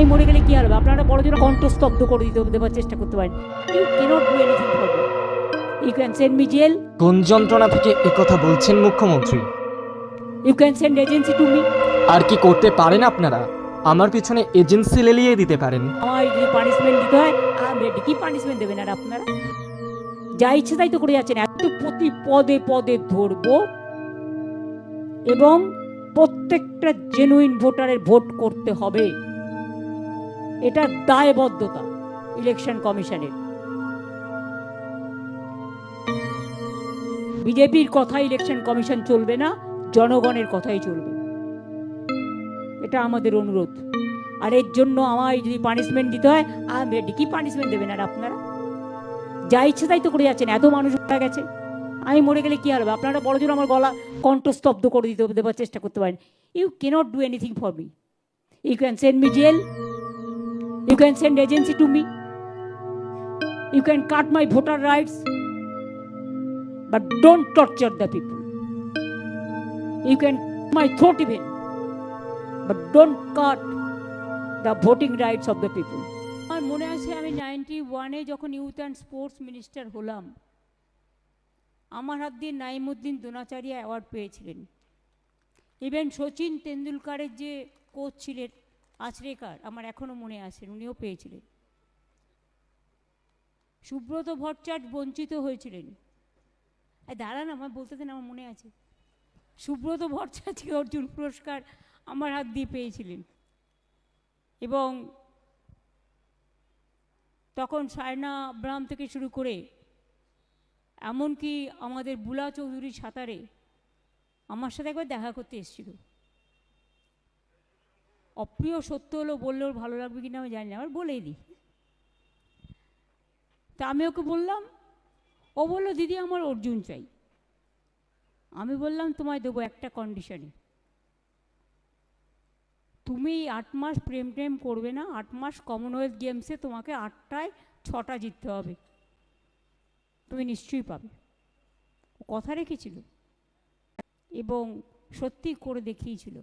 আমি মরে গেলে কি হবে? আপনারা বড় জোর কণ্ঠস্তব্ধ করে দিতে দেওয়ার চেষ্টা করতে পারেন। You can't do anything for you can send me jail কোন যন্ত্রণা থেকে একথা বলছেন মুখ্যমন্ত্রী? You can send agency to me আর কি করতে পারেন আপনারা? আমার পিছনে এজেন্সি লেলিয়ে দিতে পারেন। আমার যদি পানিশমেন্ট দিতে হয় রেডি কি পানিশমেন্ট দেবেন আর আপনারা? যা ইচ্ছে তাই তো করে যাচ্ছেন। এত প্রতি পদে পদে ধরবো এবং প্রত্যেকটা জেনুইন ভোটারের ভোট করতে হবে। এটা দায়বদ্ধতা ইলেকশন কমিশনের বিজেপির কথা ইলেকশন কমিশন চলবে না, জনগণের কথাই চলবে। এটা আমাদের অনুরোধ। আর এর জন্য আমায় যদি পানিশমেন্ট দিতে হয় রেডি কি পানিশমেন্ট দেবেন আর আপনারা? যা ইচ্ছে তাই তো করে যাচ্ছেন, এত মানুষ মারা গেছে। আমি মরে গেলে কি হবে? আপনারা বড় জোর আমার গলা কণ্ঠস্তব্ধ করে দিতে দেওয়ার চেষ্টা করতে পারেন। You can't do anything for me you can send me jail you can send agency to me you can cut my voter rights but don't torture the people you can my throat even but don't cut the voting rights of the people আমার মনে আছে, আমি ninety ওয়ানে যখন youth and sports minister হলাম, আমার হাত দিয়ে নাইমুদ্দিন দোনাচারিয়া অ্যাওয়ার্ড পেয়েছিলেন। ইভেন সচিন তেন্ডুলকারের যে কোচ ছিলেন আচরেকার, আমার এখনও মনে আছে, উনিও পেয়েছিলেন। সুব্রত ভট্টাচার্য বঞ্চিত হয়েছিলেন। দাঁড়ান, আমার বলতে দেন, আমার মনে আছে। সুব্রত ভট্টাচার্যকে অর্জুন পুরস্কার আমার হাত দিয়ে পেয়েছিলেন। এবং তখন সায়না আব্রাহাম থেকে শুরু করে, এমনকি আমাদের বুলা চৌধুরী সাঁতারে, আমার সাথে একবার দেখা করতে এসেছিল। অপ্রিয় সত্য হলো বললেও ভালো লাগবে কিনা আমি জানি না, আমার বলেই দিই। তা আমি ওকে বললাম, ও বলল, দিদি, আমার অর্জুন চাই। আমি বললাম, তোমায় দেবো একটা কন্ডিশনে তুমি আট মাস প্রেম প্রেম করবে না, আট মাস কমনওয়েলথ গেমসে তোমাকে আটটায় ছটা জিততে হবে। তুমি নিশ্চয়ই পাবে। কথা রেখেছিল এবং সত্যি করে দেখিয়েছিল।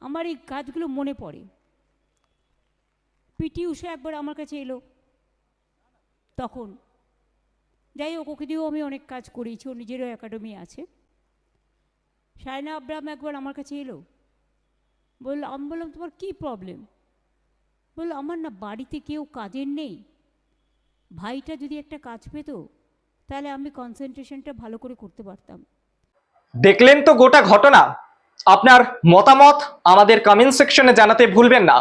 আমার এই কাজগুলো মনে পড়ে। পিটি উষা একবার আমার কাছে এলো। তখন, যাই হোক, ওকে দিয়েও আমি অনেক কাজ করেছি ওর নিজেরও একাডেমি আছে। সায়না আব্রাম একবার আমার কাছে এলো। বলল, আমি বললাম, তোমার কী প্রবলেম বলল, আমার না বাড়িতে কেউ কাজের নেই। ভাইটা যদি একটা কাজ পেত, তাহলে আমি কনসেন্ট্রেশনটা ভালো করে করতে পারতাম। দেখলেন তো গোটা ঘটনা? আপনার মতামত আমাদের কমেন্ট সেকশনে জানাতে ভুলবেন না।